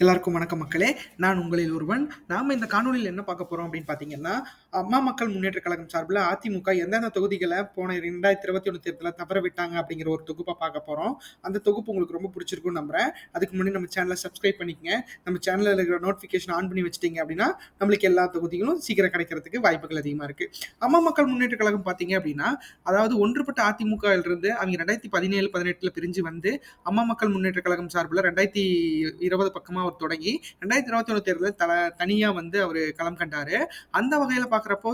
எல்லாருக்கும் வணக்கம் மக்களே. நான் உங்களில் ஒருவன். நாம் இந்த காணொலியில் என்ன பார்க்க போகிறோம் அப்படின்னு பார்த்தீங்கன்னா அம்மா மக்கள் முன்னேற்ற கழகம் சார்பில் அதிமுக எந்தெந்த தொகுதிகளை போன ரெண்டாயிரத்தி இருபத்தி ஒன்று தேர்தலில் தவற விட்டாங்க அப்படிங்கிற ஒரு தொகுப்பை பார்க்க போகிறோம் அந்த தொகுப்பு உங்களுக்கு ரொம்ப பிடிச்சிருக்கும்னு நம்புறேன். அதுக்கு முன்னாடி நம்ம சேனலை சப்ஸ்கிரைப் பண்ணிக்கங்க. நம்ம சேனலில் இருக்கிற நோட்டிஃபிகேஷன் ஆன் பண்ணி வச்சிட்டிங்க அப்படின்னா நம்மளுக்கு எல்லா தொகுதிகளும் சீக்கிரம் கிடைக்கிறதுக்கு வாய்ப்புகள் அதிகமாக இருக்குது அம்மா மக்கள் முன்னேற்ற கழகம் பார்த்தீங்க அப்படின்னா அதாவது ஒன்றுபட்ட அதிமுக இருந்து அவங்க ரெண்டாயிரத்தி பதினேழு பதினெட்டில் பிரிஞ்சு வந்து அம்மா மக்கள் முன்னேற்ற கழகம் சார்பில் ரெண்டாயிரத்தி இருபது பக்கமாக அவர் தொடங்கி ரெண்டாயிரத்தி இருபத்தி ஒன்று தேர்தலில் தல தனியாக வந்து அவர் களம் கண்டாரு. அந்த வகையில் பார்க்குறப்போ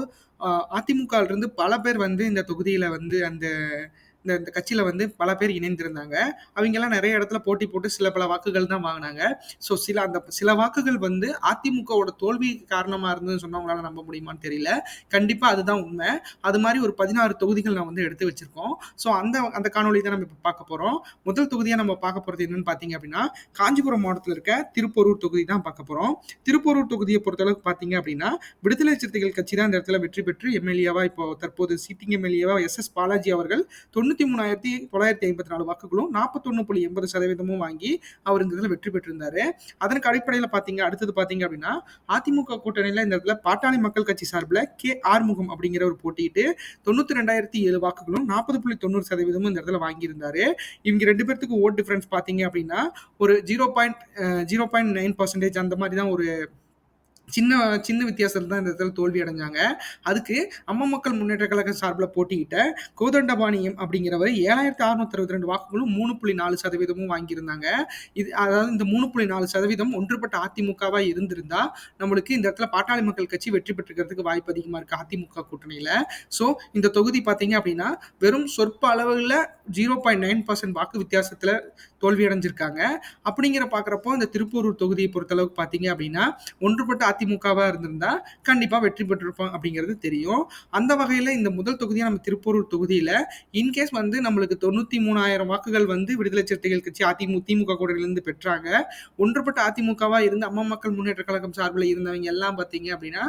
அதிமுக இருந்து பல பேர் வந்து இந்த தொகுதியில் வந்து அந்த இந்த இந்த கட்சியில் வந்து பல பேர் இணைந்திருந்தாங்க. அவங்கெல்லாம் நிறைய இடத்துல போட்டி போட்டு சில பல வாக்குகள் தான் வாங்கினாங்க. ஸோ சில அந்த சில வாக்குகள் வந்து அதிமுகவோட தோல்வி காரணமாக இருந்ததுன்னு சொன்னால் நம்ப முடியுமான்னு தெரியல. கண்டிப்பாக அதுதான் உண்மை. அது மாதிரி ஒரு பதினாறு தொகுதிகள் நான் வந்து எடுத்து வச்சிருக்கோம். ஸோ அந்த அந்த காணொலி தான் நம்ம இப்போ பார்க்க போகிறோம் முதல் தொகுதியாக நம்ம பார்க்க போகிறது என்னன்னு பார்த்தீங்க அப்படின்னா காஞ்சிபுரம் மாவட்டத்தில் இருக்க திருப்பூரூர் தொகுதி தான் பார்க்க போகிறோம் திருப்பூரூர் தொகுதியை பொறுத்தளவுக்கு பார்த்தீங்க அப்படின்னா விடுதலை சிறுத்தைகள் கட்சி தான் இந்த இடத்துல வெற்றி பெற்று எம்எல்ஏவா இப்போ தற்போது சிட்டிங் எம்எல்ஏவா எஸ் எஸ் பாலாஜி அவர்கள் தொண்ணூற்றி மூணாயிரத்தி தொள்ளாயிரத்தி ஐம்பத்தி நாலு வாக்குகளும் நாற்பத்தொன்று புள்ளி எண்பது சதவீதமும் வாங்கி அவர் இந்த இதில் வெற்றி பெற்றிருந்தாரு. அதற்கு அடிப்படையில் பார்த்தீங்க அடுத்தது பார்த்தீங்க அப்படின்னா அதிமுக கூட்டணியில் இந்த இடத்துல பாட்டாளி மக்கள் கட்சி சார்பில் கே ஆறுமுகம் அப்படிங்கிற ஒரு போட்டியிட்டு தொண்ணூற்றி ரெண்டாயிரத்தி ஏழு வாக்குகளும் நாற்பது புள்ளி தொண்ணூறு சதவீதமும் இந்த இடத்துல வாங்கியிருந்தாரு. இவங்க ரெண்டு பேர்த்துக்கு ஓட் டிஃபரன்ஸ் பார்த்தீங்க அப்படின்னா ஒரு zero point zero point nine percentage அந்த மாதிரி தான் ஒரு சின்ன சின்ன வித்தியாசத்தில் தான் இந்த இடத்துல தோல்வி அடைஞ்சாங்க. அதுக்கு அம்மா மக்கள் முன்னேற்ற கழகம் சார்பில் போட்டியிட்ட கோதண்டபாணியம் அப்படிங்கிறவர் ஏழாயிரத்தி அறுநூத்தி அறுபத்தி ரெண்டு வாக்குகளும் மூணு புள்ளி நாலு சதவீதமும் வாங்கியிருந்தாங்க. இது அதாவது இந்த மூணு புள்ளி நாலு சதவீதம் ஒன்றுபட்ட அதிமுகவாக இருந்திருந்தா நம்மளுக்கு இந்த இடத்துல பாட்டாளி மக்கள் கட்சி வெற்றி பெற்றுக்கிறதுக்கு வாய்ப்பு அதிகமாக இருக்குது அதிமுக கூட்டணியில். ஸோ இந்த தொகுதி பார்த்தீங்க அப்படின்னா வெறும் சொற்ப அளவில் ஜீரோ பாயிண்ட் நைன் பர்சன்ட் வாக்கு வித்தியாசத்தில் தோல்வி அடைஞ்சிருக்காங்க. அப்படிங்கிற பார்க்குறப்போ இந்த திருப்பூரூர் தொகுதியை பொறுத்தளவுக்கு பார்த்தீங்க அப்படின்னா ஒன்றுபட்ட அதிமுகவாக இருந்திருந்தா கண்டிப்பாக வெற்றி பெற்றிருப்பாங்க அப்படிங்கிறது தெரியும். அந்த வகையில் இந்த முதல் தொகுதியாக நம்ம திருப்பூரூர் தொகுதியில் இன்கேஸ் வந்து நம்மளுக்கு தொண்ணூற்றி மூணாயிரம் வாக்குகள் வந்து விடுதலை சிறுத்தைகள் கட்சி அதிமுக திமுக கூடையிலிருந்து பெற்றாங்க. ஒன்றுபட்ட அதிமுகவாக இருந்து அம்மா மக்கள் முன்னேற்ற கழகம் சார்பில் இருந்தவங்க எல்லாம் பார்த்தீங்க அப்படின்னா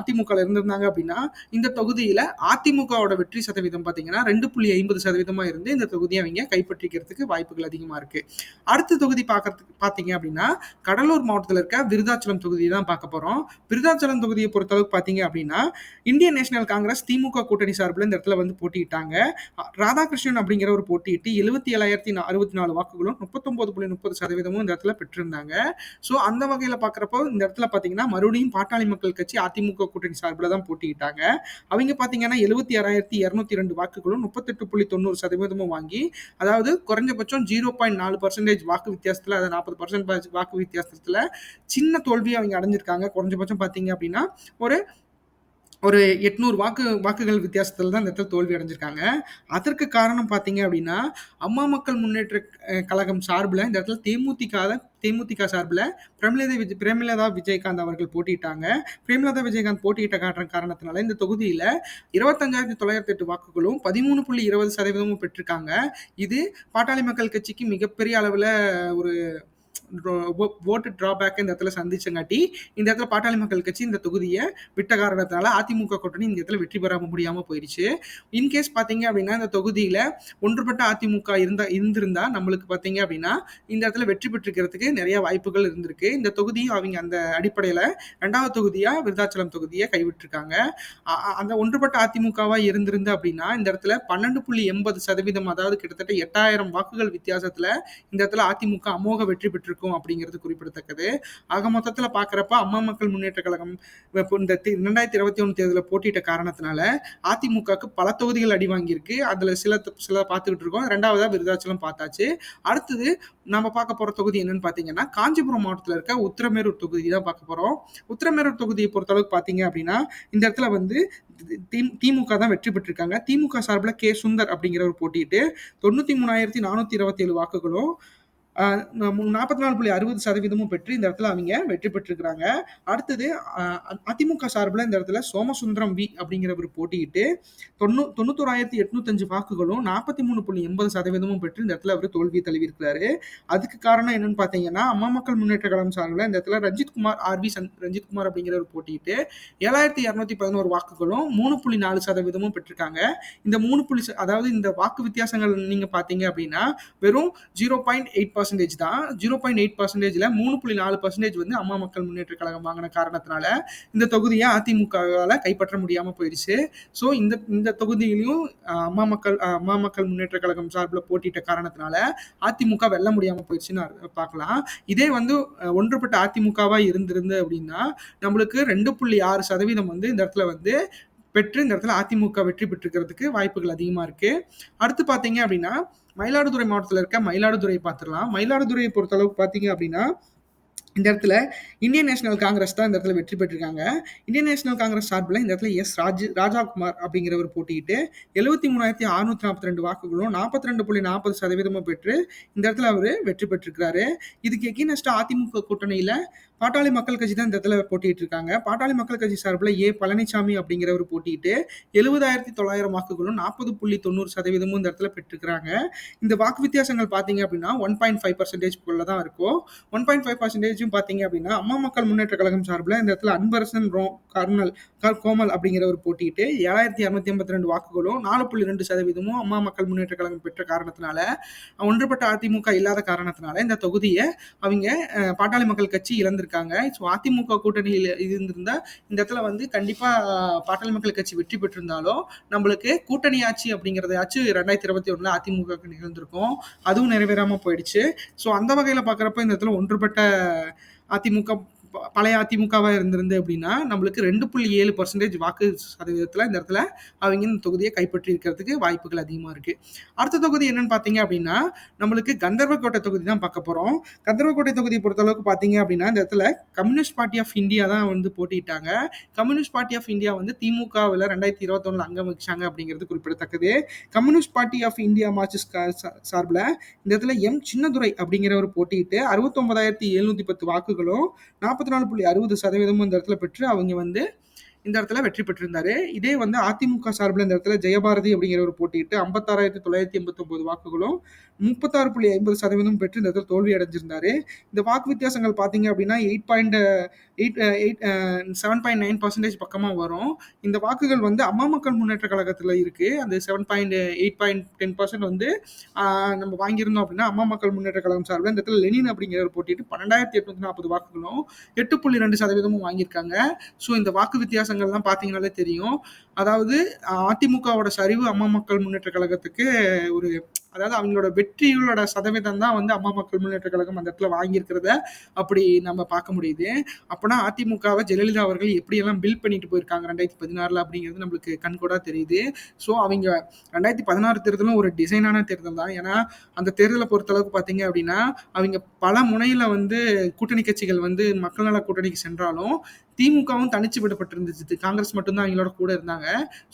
அதிமுக இருந்திருந்தாங்க அப்படின்னா இந்த தொகுதியில் அதிமுகவோட வெற்றி சதவீதம் பார்த்தீங்கன்னா ரெண்டு புள்ளி ஐம்பது சதவீதமாக இருந்து இந்த தொகுதியை அவங்க கைப்பற்றிக்கிறதுக்கு வாய்ப்புகள் அதிகமாக இருக்கு. அடுத்த தொகுதி பார்க்கறதுக்கு பார்த்தீங்க அப்படின்னா கடலூர் மாவட்டத்தில் இருக்க விருதாச்சலம் தொகுதி தான் பார்க்க போகிறோம் விருதாச்சலம் தொகுதியை பொறுத்தளவுக்கு பார்த்தீங்க அப்படின்னா இந்தியன் நேஷனல் காங்கிரஸ் திமுக கூட்டணி சார்பில் இந்த இடத்துல வந்து போட்டியிட்டாங்க. ராதாகிருஷ்ணன் அப்படிங்கிற ஒரு போட்டியிட்டு எழுபத்தி ஏழாயிரத்தி அறுபத்தி நாலு வாக்குகளும் முப்பத்தொன்பது புள்ளி முப்பது சதவீதமும் இந்த இடத்துல பெற்றிருந்தாங்க. ஸோ அந்த வகையில் பார்க்குறப்போ இந்த இடத்துல பார்த்தீங்கன்னா மறுபடியும் பாட்டாளி மக்கள் கட்சி அதிமுக கூட்டணி சார்பில் தான் போட்டியிட்டாங்க. அவங்க பார்த்தீங்கன்னா எழுபத்தி ஆறாயிரத்தி இரநூத்தி ரெண்டு வாக்குகளும் முப்பத்தெட்டு புள்ளி தொண்ணூறு சதவீதமும் வாங்கி அதாவது குறைஞ்சபட்சம் ஜீரோ பாயிண்ட் நாலு பர்சன்டேஜ் வாக்கு வித்தியாசத்தில் அதை நாற்பது பர்சன்ட் வாக்கு வித்தியாசத்தில் சின்ன தோல்வியை அவங்க அடைஞ்சிருக்காங்க. குறைஞ்சபட்சம் பார்த்தீங்க அப்படின்னா ஒரு ஒரு எட்நூறு வாக்கு வாக்குகள் வித்தியாசத்தில் தான் இந்த இடத்துல தோல்வி அடைஞ்சிருக்காங்க. அதற்கு காரணம் பார்த்தீங்க அப்படின்னா அம்மா மக்கள் முன்னேற்ற கழகம் சார்பில் இந்த இடத்துல தேமுதிக தேமுதிக சார்பில் பிரேமலதா விஜய் பிரேமலதா விஜயகாந்த் அவர்கள் போட்டியிட்டாங்க. பிரேமலதா விஜயகாந்த் போட்டியிட்ட காட்டுற காரணத்தினால இந்த தொகுதியில் இருபத்தஞ்சாயிரத்தி தொள்ளாயிரத்தி எட்டு வாக்குகளும் பதிமூணு புள்ளி இருபது சதவீதமும் பெற்றிருக்காங்க. இது பாட்டாளி மக்கள் கட்சிக்கு மிகப்பெரிய அளவில் ஒரு ஓட்டு டிராபேக் இந்த இடத்துல சந்திச்சங்காட்டி இந்த இடத்துல பாட்டாளி மக்கள் கட்சி இந்த தொகுதியை விட்ட காரணத்தினால அதிமுக கூட்டணி இந்த இடத்துல வெற்றி பெறாம முடியாமல் போயிடுச்சு இன்கேஸ் பாத்தீங்க அப்படின்னா இந்த தொகுதியில் ஒன்றுபட்ட அதிமுக இருந்தா இருந்திருந்தா நம்மளுக்கு பார்த்தீங்க அப்படின்னா இந்த இடத்துல வெற்றி பெற்றுக்கிறதுக்கு நிறைய வாய்ப்புகள் இருந்திருக்கு. இந்த தொகுதியும் அவங்க அந்த அடிப்படையில் ரெண்டாவது தொகுதியாக விருதாச்சலம் தொகுதியை கைவிட்டிருக்காங்க. அந்த ஒன்றுபட்ட அதிமுகவாக இருந்திருந்து அப்படின்னா இந்த இடத்துல பன்னெண்டு புள்ளி எண்பது சதவீதம் அதாவது கிட்டத்தட்ட எட்டாயிரம் வாக்குகள் வித்தியாசத்தில் இந்த இடத்துல அதிமுக அமோக வெற்றி பெற்று பெற்றிருக்கும் இருக்கும் அப்படிங்கிறது குறிப்பிடத்தக்கது. ஆக மொத்தத்தில் பார்க்குறப்ப அம்மா மக்கள் முன்னேற்ற கழகம் இந்த ரெண்டாயிரத்தி இருபத்தி ஒன்று தேர்தலில் போட்டியிட்ட காரணத்தினால அதிமுகவுக்கு பல தொகுதிகள் அடி வாங்கியிருக்கு. அதில் சில சில பார்த்துக்கிட்டு இருக்கோம். ரெண்டாவதாக விருதாச்சலம் பார்த்தாச்சு. அடுத்தது நம்ம பார்க்க போகிற தொகுதி என்னன்னு பார்த்தீங்கன்னா காஞ்சிபுரம் மாவட்டத்தில் இருக்க உத்திரமேரூர் தொகுதி தான் பார்க்க போகிறோம் உத்திரமேரூர் தொகுதியை பொறுத்தளவுக்கு பார்த்தீங்க அப்படின்னா இந்த இடத்துல வந்து திமுக தான் வெற்றி பெற்றிருக்காங்க. திமுக சார்பில் கே. சுந்தர் அப்படிங்கிறவர் போட்டிட்டு தொண்ணூற்றி மூணாயிரத்தி நானூற்றி இருபத்தி ஏழு வாக்குகளும் நாற்பத்தி நாலு புள்ளி அறுபது சதவீதமும் பெற்று இந்த இடத்துல அவங்க வெற்றி பெற்றிருக்கிறாங்க. அடுத்தது அதிமுக சார்பில் இந்த இடத்துல சோமசுந்தரம் வி அப்படிங்கிறவர் போட்டியிட்டு தொண்ணூ தொண்ணூத்தோராயிரத்தி எட்நூத்தஞ்சு வாக்குகளும் நாற்பத்தி மூணு புள்ளி எண்பது சதவீதமும் பெற்று இந்த இடத்துல அவர் தோல்வி தழுவியிருக்கிறாரு. அதுக்கு காரணம் என்னன்னு பார்த்தீங்கன்னா அம்மா மக்கள் முன்னேற்ற கழகம் சார்பில் இந்த இடத்துல ரஞ்சித் குமார் ஆர்வி சந்த் ரஞ்சித் குமார் அப்படிங்கிறவர் போட்டியிட்டு ஏழாயிரத்தி இரநூத்தி பதினோரு வாக்குகளும் மூணு புள்ளி நாலு சதவீதமும் பெற்றிருக்காங்க. இந்த மூணு புள்ளி அதாவது இந்த வாக்கு வித்தியாசங்கள் நீங்கள் பார்த்தீங்க அப்படின்னா வெறும் ஜீரோ பாயிண்ட் எயிட் பர்சன்டேஜ் தான். ஜீரோ பாயிண்ட் எயிட் பர்சன்டேஜில் மூணு புள்ளி நாலு பர்சன்டேஜ் வந்து அம்மா மக்கள் முன்னேற்ற கழகம் வாங்கின காரணத்தினால இந்த தொகுதியை அதிமுகவால் கைப்பற்ற முடியாமல் போயிடுச்சு. ஸோ இந்த இந்த தொகுதியிலையும் அம்மா மக்கள் அம்மா மக்கள் முன்னேற்ற கழகம் சார்பில் போட்டியிட்ட காரணத்தினால அதிமுக வெல்ல முடியாமல் போயிடுச்சுன்னு பார்க்கலாம். இதே வந்து ஒன்றுபட்ட அதிமுகவாக இருந்திருந்து அப்படின்னா நம்மளுக்கு ரெண்டு புள்ளி ஆறு சதவீதம் வந்து இந்த இடத்துல வந்து பெற்று இந்த இடத்துல அதிமுக வெற்றி பெற்றுக்கிறதுக்கு வாய்ப்புகள் அதிகமாக இருக்குது அடுத்து பார்த்தீங்க அப்படின்னா மயிலாடுதுறை மாவட்டத்தில் இருக்க மயிலாடுதுறை பார்த்துடலாம் மயிலாடுதுறையை பொறுத்தளவுக்கு பார்த்தீங்க அப்படின்னா இந்த இடத்துல இந்தியன் நேஷனல் காங்கிரஸ் தான் இந்த இடத்துல வெற்றி பெற்றிருக்காங்க. இந்தியன் நேஷனல் காங்கிரஸ் சார்பில் இந்த இடத்துல எஸ் ராஜ் ராஜாகுமார் அப்படிங்கிறவர் போட்டியிட்டு எழுபத்தி மூணாயிரத்தி அறுநூத்தி நாற்பத்தி ரெண்டு வாக்குகளும் நாற்பத்தி ரெண்டு புள்ளி நாற்பது சதவீதமும் பெற்று இந்த இடத்துல அவர் வெற்றி பெற்றிருக்கிறாரு. இதுக்கு எகினஸ்ட் அதிமுக கூட்டணியில் பாட்டாளி மக்கள் கட்சி தான் இந்த இடத்துல போட்டிட்டு இருக்காங்க பாட்டாளி மக்கள் கட்சி சார்பில் ஏ. பழனிசாமி அப்படிங்கிறவர் போட்டிட்டு எழுபதாயிரத்தி தொள்ளாயிரம் வாக்குகளும் நாற்பது புள்ளி தொண்ணூறு சதவீதமும் இந்த இடத்துல பெற்றிருக்கிறாங்க. இந்த வாக்கு வித்தியாசங்கள் பார்த்தீங்க அப்படின்னா ஒன் பாயிண்ட் ஃபைவ் பர்சன்டேஜ் குள்ள தான் இருக்கும். ஒன் பாயிண்ட் ஃபைவ் பர்சன்டேஜும் பார்த்தீங்க அப்படின்னா அம்மா மக்கள் முன்னேற்ற கழகம் சார்பில் இந்த இடத்துல அன்பரசன் ரோ கர்னல் கர் கோமல் அப்படிங்கிறவர் போட்டிட்டு ஏழாயிரத்தி இரநூத்தி ஐம்பத்தி ரெண்டு வாக்குகளும் நாலு புள்ளி ரெண்டு சதவீதமும் அம்மா மக்கள் முன்னேற்ற கழகம் பெற்ற காரணத்தினால ஒன்றுபட்ட அதிமுக இல்லாத காரணத்தினால இந்த தொகுதியை அவங்க பாட்டாளி மக்கள் கட்சி இருக்காங்க ஸோ அதிமுக கூட்டணியில் இருந்திருந்தா இந்த இடத்துல வந்து கண்டிப்பா பாட்டல் பாட்டாளி மக்கள் கட்சி வெற்றி பெற்றிருந்தாலும் நம்மளுக்கு கூட்டணி ஆட்சி அப்படிங்கிறதாச்சும் ரெண்டாயிரத்தி இருபத்தி ஒண்ணுல அதிமுக நிகழ்ந்திருக்கும். அதுவும் நிறைவேறாம போயிடுச்சு. ஸோ அந்த வகையில பாக்குறப்ப இந்த இடத்துல ஒன்றுபட்ட அதிமுக பழைய அதிமுகவாக இருந்திருந்து அப்படின்னா நம்மளுக்கு ரெண்டு புள்ளி ஏழு பர்சன்டேஜ் வாக்கு சதவீதத்தில் இந்த இடத்துல அவங்க இந்த தொகுதியை கைப்பற்றி இருக்கிறதுக்கு வாய்ப்புகள் அதிகமாக இருக்கு. அடுத்த தொகுதி என்னன்னு பார்த்தீங்க அப்படின்னா நம்மளுக்கு கந்தர்வக்கோட்டை தொகுதி தான் பார்க்க போகிறோம் கந்தர்வக்கோட்டை தொகுதி பொறுத்தளவுக்கு பார்த்தீங்க அப்படின்னா இந்த இடத்துல கம்யூனிஸ்ட் பார்ட்டி ஆஃப் இந்தியா தான் வந்து போட்டியிட்டாங்க கம்யூனிஸ்ட் பார்ட்டி ஆஃப் இந்தியா வந்து திமுகவில் ரெண்டாயிரத்தி இருபத்தொன்னுல அங்கம் வச்சாங்க அப்படிங்கிறது குறிப்பிடத்தக்கது. Communist party of India Marxist சார்பில் இந்த இடத்துல எம். சின்னதுரை அப்படிங்கிறவர் போட்டியிட்டு அறுபத்தொன்பதாயிரத்தி எழுநூத்தி பத்து வாக்குகளும் நாற்பத்தி நாலு புள்ளி அறுபது சதவீதமும் இந்த இடத்துல பெற்று அவங்க வந்து இந்த இடத்துல வெற்றி பெற்றிருந்தாரு. இதே வந்து அதிமுக சார்பில் இந்த இடத்துல ஜெயபாரதி அப்படிங்கிற ஒரு போட்டியிட்டு ஐம்பத்தாறாயிரத்தி தொள்ளாயிரத்தி எண்பத்தொம்பது வாக்குகளும் முப்பத்தாறு புள்ளி ஐம்பது சதவீதம் பெற்று இந்த இடத்துல தோல்வி அடைஞ்சிருந்தாரு. இந்த வாக்கு வித்தியாசங்கள் பார்த்தீங்க அப்படின்னா eight point eight eight seven point nine percentage பக்கமாக வரும். இந்த வாக்குகள் வந்து அம்மா மக்கள் முன்னேற்ற கழகத்தில் இருக்குது அந்த seven point eight point ten percent வந்து நம்ம வாங்கியிருந்தோம் அப்படின்னா அம்மா மக்கள் முன்னேற்ற கழகம் சார்பில் இந்த இடத்துல லெனின் அப்படிங்கிறவர் போட்டிட்டு பன்னெண்டாயிரத்தி எட்நூத்தி நாற்பது வாக்குகளும் எட்டு புள்ளி ரெண்டு சதவீதமும் வாங்கியிருக்காங்க. ஸோ இந்த வாக்கு வித்தியாசங்கள்லாம் பார்த்தீங்கனாலே தெரியும். அதாவது அதிமுகவோட சரிவு அம்மா மக்கள் முன்னேற்ற கழகத்துக்கு ஒரு அதாவது அவங்களோட வெற்றிகளோட சதவீதம் தான் வந்து அம்மா மக்கள் முன்னேற்ற கழகம் அந்த இடத்துல வாங்கியிருக்கிறத அப்படி நம்ம பார்க்க முடியுது. அப்போனா அதிமுகவை ஜெயலலிதா அவர்கள் எப்படியெல்லாம் பில்ட் பண்ணிட்டு போயிருக்காங்க ரெண்டாயிரத்தி பதினாறுல அப்படிங்கிறது நம்மளுக்கு கண்கூடா தெரியுது. ஸோ அவங்க ரெண்டாயிரத்தி பதினாறு தேர்தலும் ஒரு டிசைனான தேர்தல் தான். ஏன்னா அந்த தேர்தலை பொறுத்தளவுக்கு பார்த்தீங்க அப்படின்னா அவங்க பல முனையில் வந்து கூட்டணி கட்சிகள் வந்து மக்கள் நல கூட்டணிக்கு சென்றாலும் திமுகவும் தனிச்சு விடப்பட்டிருந்துச்சு. காங்கிரஸ் மட்டும்தான் அவங்களோட கூட இருந்தாங்க.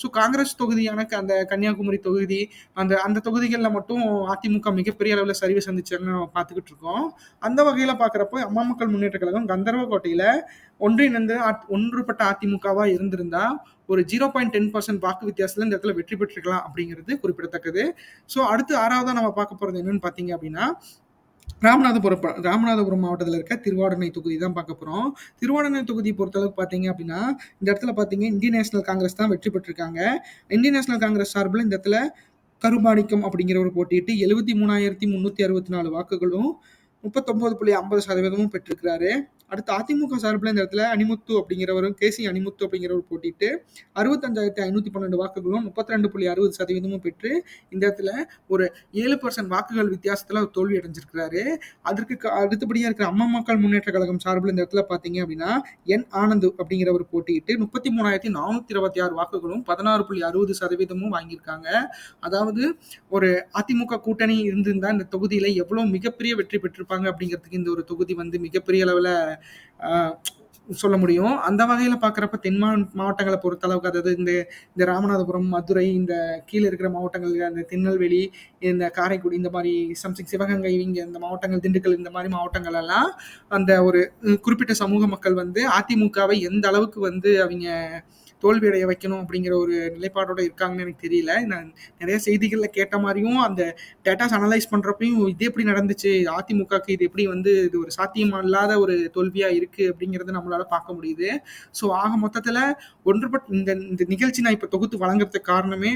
ஸோ காங்கிரஸ் தொகுதியான க- அந்த கன்னியாகுமரி தொகுதி அந்த அந்த தொகுதிகளில் மட்டும் அதிமுக மிகப்பெரிய அளவில் சரிவு சந்திச்சாங்கன்னு நம்ம பார்த்துக்கிட்டு இருக்கோம். அந்த வகையில் பார்க்குறப்போ அம்மா மக்கள் முன்னேற்ற கழகம் கந்தர்வக்கோட்டையில் ஒன்றிணைந்து அத்- ஒன்றுபட்ட அதிமுகவாக இருந்திருந்தா ஒரு ஜீரோ பாயிண்ட் டென் பர்சன்ட் வாக்கு வித்தியாசத்தில் இந்த இடத்துல வெற்றி பெற்றிருக்கலாம் அப்படிங்கிறது குறிப்பிடத்தக்கது. ஸோ அடுத்து ஆறாவதாக நம்ம பார்க்க போகிறது என்னன்னு பார்த்தீங்க அப்படின்னா ராமநாதபுரம் ராமநாதபுரம் மாவட்டத்தில் இருக்க திருவாடனை தொகுதி தான் பார்க்க போகிறோம் திருவாடனை தொகுதி பொறுத்தளவுக்கு பார்த்தீங்க அப்படின்னா இந்த இடத்துல பார்த்தீங்க இந்தியன் நேஷனல் காங்கிரஸ் தான் வெற்றி பெற்றிருக்காங்க. இந்தியன் நேஷனல் காங்கிரஸ் சார்பில் இந்த இடத்துல கருமாணிக்கம் அப்படிங்கிறவர் போட்டியிட்டு எழுபத்தி மூணாயிரத்தி முந்நூற்றி அறுபத்தி நாலு வாக்குகளும் முப்பத்தொம்போது புள்ளி ஐம்பது சதவீதமும் பெற்றிருக்கிறாரு. அடுத்து அதிமுக சார்பில் இந்த இடத்துல அனிமுத்து அப்படிங்கிறவரும் கேசி அனிமுத்து அப்படிங்கிறவர் போட்டிட்டு அறுபத்தஞ்சாயிரத்தி ஐநூற்றி பன்னெண்டு வாக்குகளும் முப்பத்தி ரெண்டு புள்ளி அறுபது சதவீதமும் பெற்று இந்த இடத்துல ஒரு ஏழு பர்சன்ட் வாக்குகள் வித்தியாசத்தில் அவர் தோல்வி அடைஞ்சிருக்கிறாரு. அதற்கு அடுத்தபடியாக இருக்கிற அம்மா மக்கள் முன்னேற்ற கழகம் சார்பில் இந்த இடத்துல பார்த்தீங்க அப்படின்னா என் ஆனந்த் அப்படிங்கிறவர் போட்டியிட்டு முப்பத்தி மூணாயிரத்தி நானூற்றி இருபத்தி ஆறு வாக்குகளும் பதினாறு புள்ளி அறுபது சதவீதமும் வாங்கியிருக்காங்க. அதாவது ஒரு அதிமுக கூட்டணி இருந்திருந்தால் இந்த தொகுதியில் எவ்வளோ மிகப்பெரிய வெற்றி பெற்றிருப்பாங்க அப்படிங்கிறதுக்கு இந்த ஒரு தொகுதி வந்து மிகப்பெரிய அளவில் சொல்ல முடியும். அந்த வகையில் பார்க்குறப்ப தென் மா- மாவட்டங்களை பொறுத்தளவுக்கு அதாவது இந்த இந்த ராமநாதபுரம் மதுரை இந்த கீழே இருக்கிற மாவட்டங்கள் அந்த திருநெல்வேலி இந்த காரைக்குடி இந்த மாதிரி சம்திங் சிவகங்கை இங்கே இந்த மாவட்டங்கள் திண்டுக்கல் இந்த மாதிரி மாவட்டங்கள் எல்லாம் அந்த ஒரு குறிப்பிட்ட சமூக மக்கள் வந்து அதிமுகவை எந்த அளவுக்கு வந்து அவங்க தோல்வியடைய வைக்கணும் அப்படிங்கிற ஒரு நிலைப்பாடோட இருக்காங்கன்னு எனக்கு தெரியல. நான் நிறைய செய்திகளில் கேட்ட மாதிரியும் அந்த டேட்டாஸ் அனலைஸ் பண்ணுறப்பையும் இது எப்படி நடந்துச்சு? அதிமுகக்கு இது எப்படி வந்து இது ஒரு சாத்தியம் இல்லாத ஒரு தோல்வியாக இருக்குது அப்படிங்கிறத நம்மளால பார்க்க முடியுது. ஸோ ஆக மொத்தத்தில் ஒன்றுபட் இந்த இந்த நிகழ்ச்சி நான் இப்போ தொகுத்து வழங்குறதுக்கு காரணமே